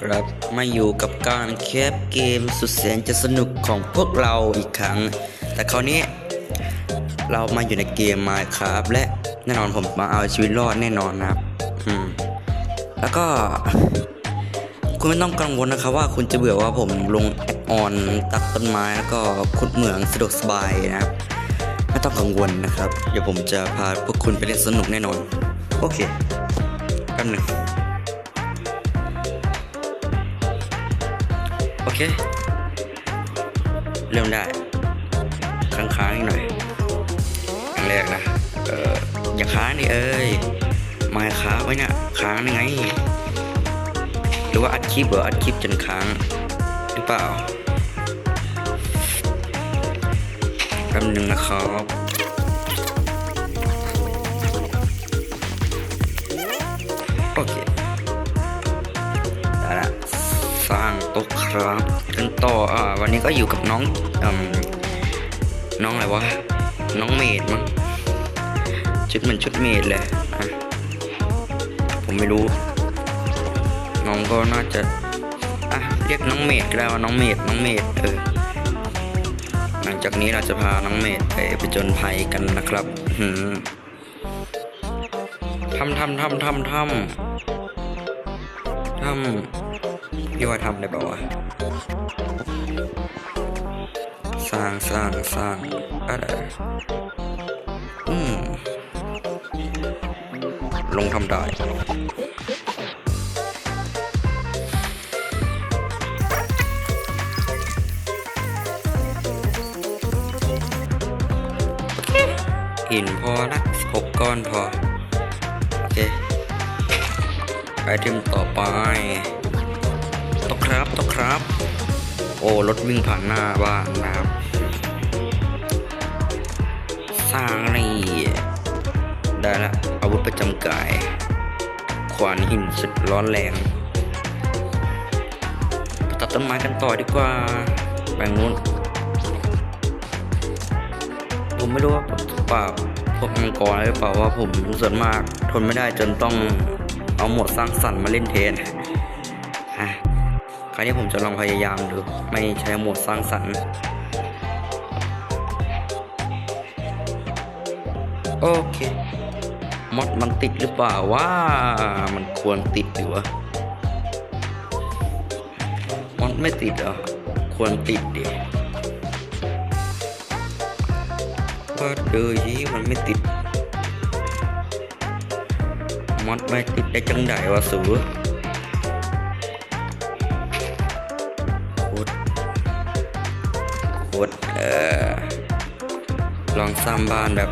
ครับ มาอยู่กับการแคปเกมสุดแสนจะสนุกของพวกเราอีกครั้ง แต่คราวนี้ เรามาอยู่ในเกมมาครับ และแน่นอนผมมาเอาชีวิตรอดแน่นอนนะครับอืมแล้วก็ คุณไม่ต้องกังวลนะครับ ว่าคุณจะเบื่อว่าผมลงแอดออนตัดต้นไม้แล้วก็ขุดเหมืองสะดวกสบายนะครับไม่ต้องกังวลนะครับ เดี๋ยวผมจะพาพวกคุณไปเล่นสนุกแน่นอน โอเคแป๊บหนึ่ง เค เริ่มได้ค้างค้างๆหน่อยครั้งแรกนะ เอออย่าค้างดิเอ้ยไมาค้างไว้เนี่ยค้างยังไง หรือว่าอัดคลิปเหรออัดคลิปจนค้างหรือเปล่าแป๊บหนึงนะครับ ครับกันต่ออ่าวันนี้ก็อยู่กับน้องอน้องอะไรวะ น้องเมดมั้งชุดเหมือนชุดเมดเลยผมไม่รู้ น้องก็น่าจะอะเรียกน้องเมดก็ได้ว่าน้องเมดน้องเมดเออหลังจากนี้เราจะพาน้องเมดไปไปจนภัยกันนะครับหืมทำทำทำทำทำทำพี่ว่าทำได้เปล่าวะ สร้างสร้างสร้างอะไรอืมลงทำได้หินพอละหกก้อนพอ โอเคไอเทมต่อไป ครับตกครับ โอ้รถวิ่งผ่านหน้าบ้านนะครับสร้างนี่ได้ละอาวุธประจำกาย ขวานหินสุดร้อนแรงตัดต้นไม้กันต่อดีกว่าแบ่งนู้นผมไม่รู้ว่าปราบพวกมังกรหรือเปล่าว่าผมส่วนมาก ทนไม่ได้จนต้องเอาหมดสร้างสรรค์มาเล่นเทน คราวนี้ผมจะลองพยายามดูไม่ใช้โหมดสร้างสรรค์ โอเคมอดมันติดหรือเปล่าว่ามันควรติดหรือวะมอดไม่ติดเหรอ ควรติดดิว่าเดยที่มันไม่ติดมอดไม่ติดได้จังไดวะสู โคตรเอ่อลองสร้างบ้านแบบ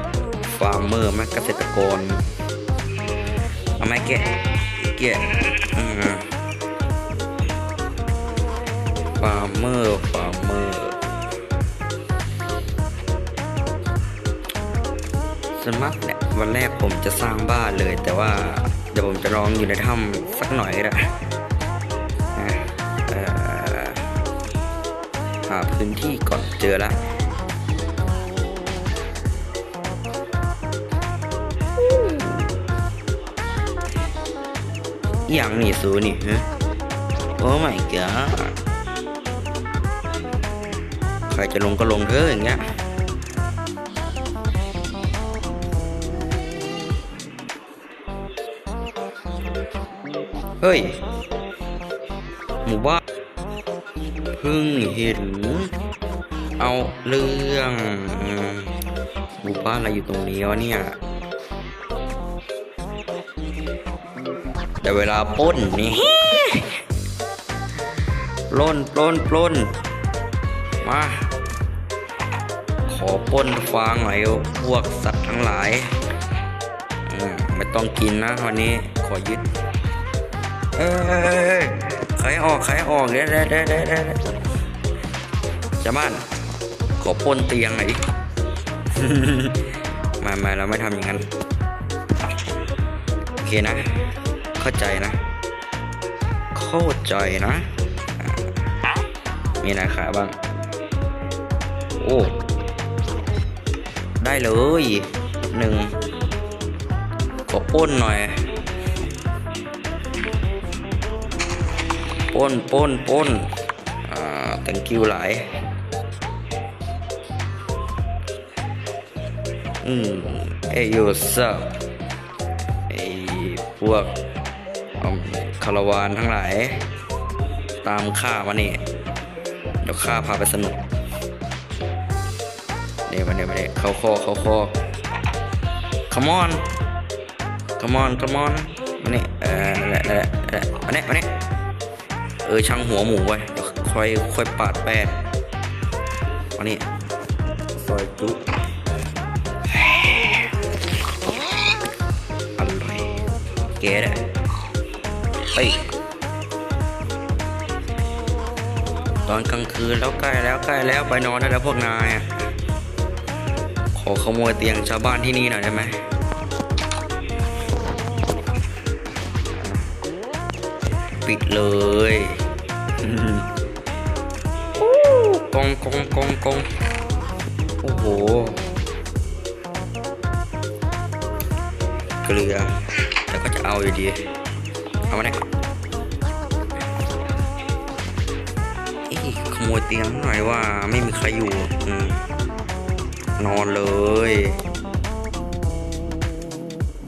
ฟาร์มเมอร์ไหมเกษตรกรเอาไหมแกะแกะฟาร์มเมอร์ฟาร์มเมอร์ส่วนมากเนี่ยวันแรกผมจะสร้างบ้านเลย แต่ว่าเดี๋ยวผมจะลองอยู่ในถ้ำสักหน่อยก็ได้าพื้นที่ก่อนเจอละอย่างนี่สูนี่ฮะโอ้ my god ใครจะลงก็ลงเถอะอย่างเงี้ยเฮ้ย หมู่บ้าน พิ่งเห็น เอาเรื่องหมู่บ้านอะไรอยู่ตรงนี้วะเนี่ย แต่เวลาปล้นนี่ปล้นปล้นปล้นมา ขอปล้นฟางหน่อยพวกสัตว์ทั้งหลาย ไม่ต้องกินนะวันนี้ขอยึด เอ้ยใครออกใครออกเด้เด้เด้เด้ เด้ชาวบ้านขอป้นเตียงหน่อยดิ มามาเราไม่ทำอย่างนั้น โอเคนะ เข้าใจนะ เข้าใจนะ มีอะขาบ้าง โอ้ ได้เลยหนึ่งขอป้นหน่อย ป้นป้นป้นอ่า thank you หลาย เอยโยซับไอพวกอืมคาราวานทั้งหลาย ตามข้ามานี่เดี๋ยวข้าพาไปสนุกเนี่ยมาเนี่ยมาเนี่ยเขาคอเขาคอ come on come on come on มาเนี่ยเออนั่นแหละนั่นแหละนั่นแหละมาเนี่ยมาเนี่ยเออช่างหัวหมูไว้เดี๋ยวค่อยค่อยปาดแป้งมาเนี่ยซอยจุ เก๋เลยเฮ้ยตอนกลางคืนแล้วใกล้แล้วใกล้แล้วไปนอนได้แล้วพวกนายอะขอขโมยเตียงชาวบ้านที่นี่หน่อยได้ไหมปิดเลยกองกองกองกองโอ้โห เกลือ ก็จะเอาอยู่ดี เอามาเนี่ยเอ้ยขโมยเตียงหน่อยว่าไม่มีใครอยู่อนอนเลย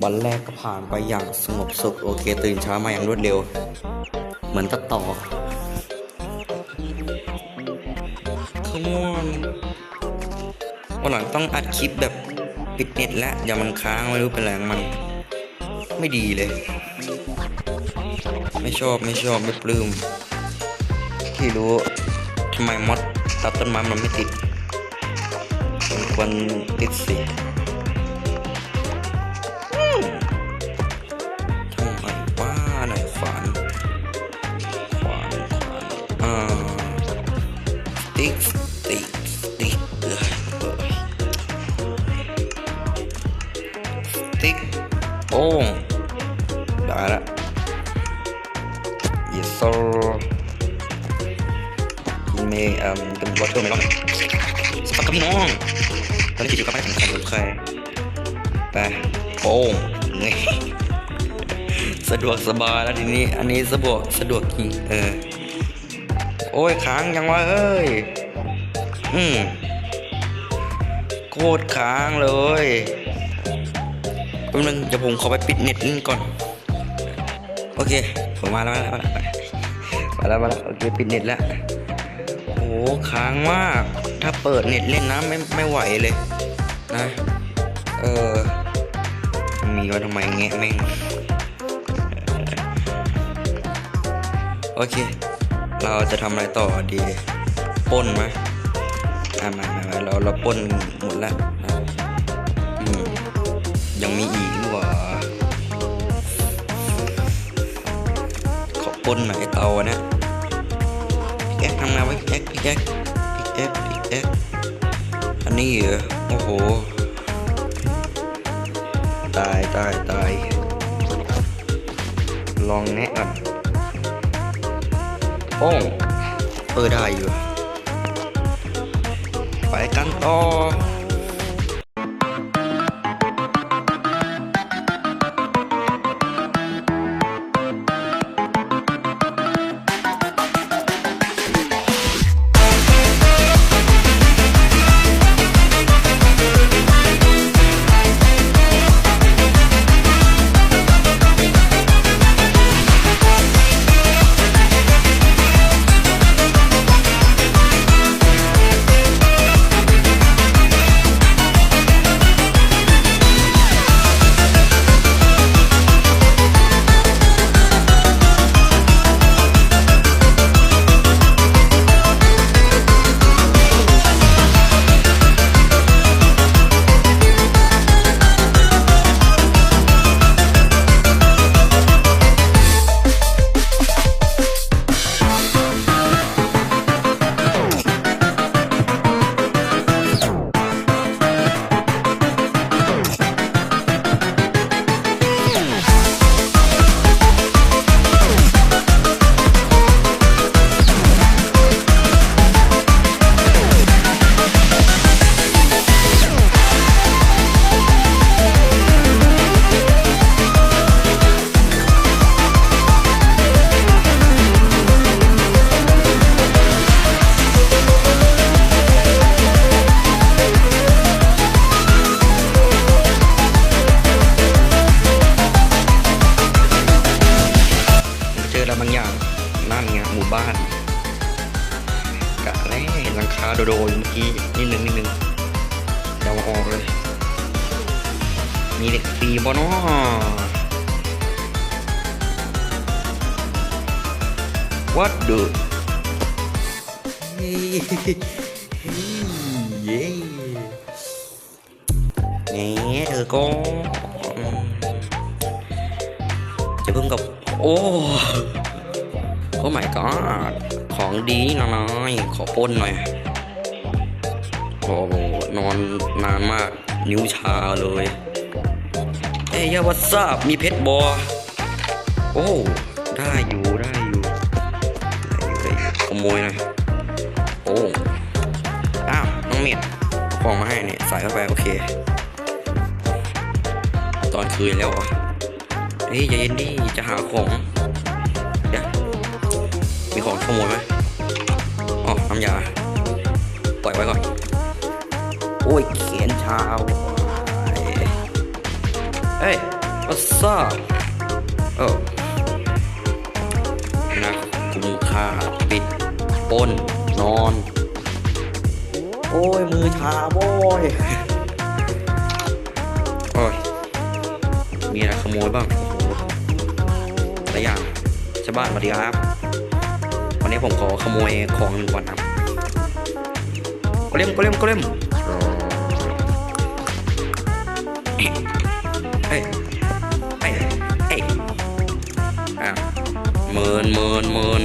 วันแรกก็ผ่านไปอย่างสงบสุขโอเค ตื่นเช้ามาอย่างรวดเร็ว เหมือนตัดต่อขโมยวันหลังต้องอัดคลิปแบบปิดเน็ตแล้วอย่ามันค้างไม่รู้เป็นไรงมัน ไม่ดีเลย ไม่ชอบไม่ชอบไม่ปลื้มที่รู้ทำไมมดตัดต้นไม้มันไม่ติดมันควรติดสิ yes sir เมย์เอ่อเป็นวอเตอร์เมลอนสปักกับพี่น้องตอนนี้อยู่กับไม่ได้สำคัญกับใครไปโป้งนี่สะดวกสบายแล้วทีนี้ อันนี้สะดวกสะดวกจริงเออ โอ้ยค้างยังวะเอ้ย อืมโคตรค้างเลยแป๊บนึงเดี๋ยวผมขอไปปิดเน็ตนี่ก่อน โอเค ผมมาแล้วมาแล้ว มาแล้วมาแล้วโอเคปิดเน็ตแล้วโอ้โหค้างมาก ถ้าเปิดเน็ตเล่นนะไม่ไม่ไหวเลยนะเออมีไว้ทำไมแงะแม่งโอเค เราจะทำอะไรต่อดีป้นไหมอะมามามาเราเราป้นหมดแล้วยังมีอีกหว่าขอปล้ นหน่อยไอเตานะพี่แอ๊กทำงานไว้พี่แอ๊กพี่แอ๊กพี่แอ๊กพี่แอ๊กอันนี้เหรอโอ้โห ตายตายตายลองแนะก่อนโอ้งเออได้อยู่ ไปกันต่อ บ่เนาะ What the เย้แหมเธอก็อืมจะเพิ่งกับ โอ้โอ้ my god ของดีหน่อยขอป้นหน่อยโอ้นอนนานมากนิ้วชาเลย ยาวัสซับมีเพชรบอโอ้ได้อยู่ได้อยู่ได้อยู่ได้ขโมยน่อยโอ้อ้าวน้องเมียเอาของมาให้เนี่ยใส่เข้าไปโอเค ตอนคืนแล้วอะเฮ้ยใจเย็นดิจะหาของเดี๋ยวมีของขโมยไหมอ๋อน้ำยาปล่อยไว้ก่อน โอ้ยเขียนชาว เฮ้ย what's up โอ้นักกุมค่าปิดป้นนอน โอ้ย มือชาโว้ย โอ้ย มีอะไรขโมยบ้างหหลายอย่างชาวบ้านสวัสดีครับ วันนี้ผมขอขโมยของหนึ่งก่อนครับก็เล่มก็เล่มก็เล่ม มินเมินเมิน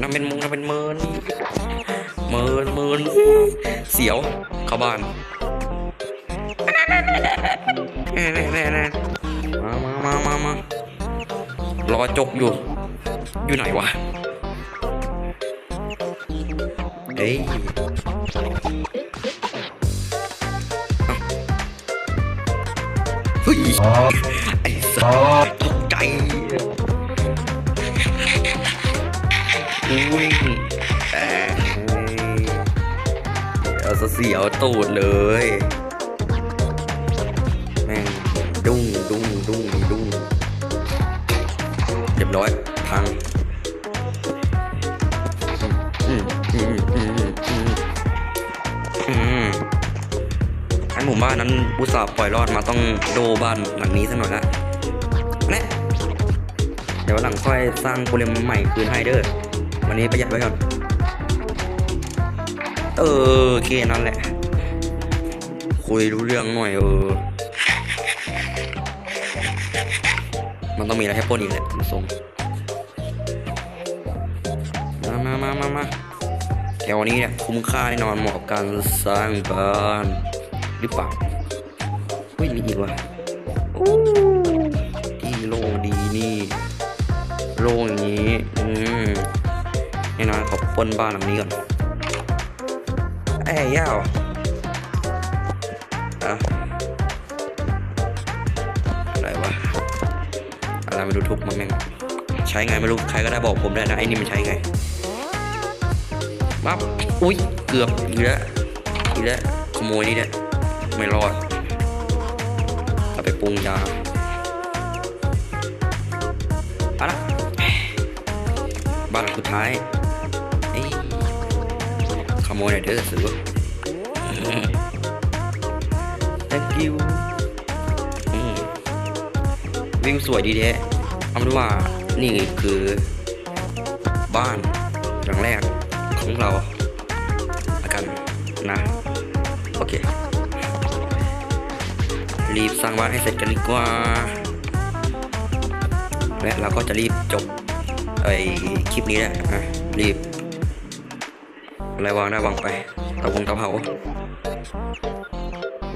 นั่นเป็นมุงนั่นเป็นเมินเมินเมินเสียวเข้าบ้านแน่แน่แน่แน่มามามามามารอจกอยู่ อยู่ไหนวะเฮ้ยเอ้าเฮ้ยไอ้สัสตกใจ อุ้ยแต่เอาเสียวตูดเลย แม่งดุ้งดุ้งดุ้งดุ้งเรียบร้อยพังอันหมู่บ้านนั้นอุตส่าห์ปล่อยรอดมาต้องโดบ้านหลังนี้สักหน่อยละแน่เดี๋ยวหลังค่อยสร้างโกเลมใหม่คืนให้เด้อ วันนี้ประหยัดไว้ก่อน เออโอเคนั่นแหละ คุยรู้เรื่องหน่อยเออ มันต้องมีอะไรให้ปล้นอีกแหละดูทรงมามามามามาแถวนี้เนี่ยคุ้มค่าแน่นอนเหมาะกับการสร้างบ้านหรือเปล่าเฮ้ยมีอีกว่ะอู้ที่โล่งดีนี่ โล่งอย่างนี้ อืม แน่นอนขอปล้นบ้านหลังนี้ก่อนเอ้ยยาวอะอะไรวะอะไรไม่รู้ทุบมาแม่งใช้ไงไม่รู้ใครก็ได้บอกผมได้นะไอ้นี่มันใช้ไงปั๊บอุ้ยเกือบอีกแล้วอีกแล้วขโมยนี่เนี่ยไม่รอดเอาไปปรุงยาเอาละบ้านหลังสุดท้ายเอ้ยข โมยหน่อยเด้อสือ thank you อืมวิวสวยดีแท้เอาเป็นว่านี่คือ บ้านหลังแรกของเราละกันนะ โอเค รีบสร้างบ้านให้เสร็จกันดีกว่า และเราก็จะรีบจบไอ้คลิปนี้แหละอะรีบ อะไรวางได้วางไปเตาพงตาเผา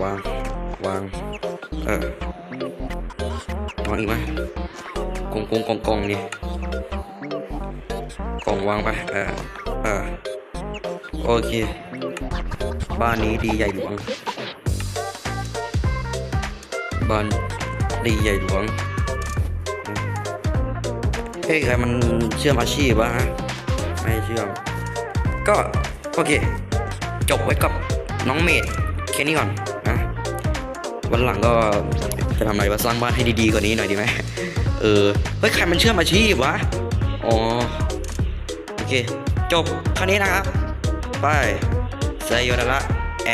วาง วาง เออวางอีกไหมกองกองกองกองนี่กองวางไป เออ เออ โอเค บ้านนี้ดีใหญ่หลวง บ้านดีใหญ่หลวง เฮ้ยใครมันเชื่อมอาชีพวะฮะ ไม่เชื่อม ก็ โอเค จบไว้กับน้องเมดแค่นี้ก่อนนะวันหลังก็จะทำอะไรว่าสร้างบ้านให้ดีๆกว่านี้หน่อยดีไหมเออเฮ้ยใครมันเชื่อมอาชีพวะอ๋อโอเค จบครานี้นะครับไปไซโยนาระ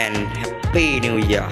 and Happy New Year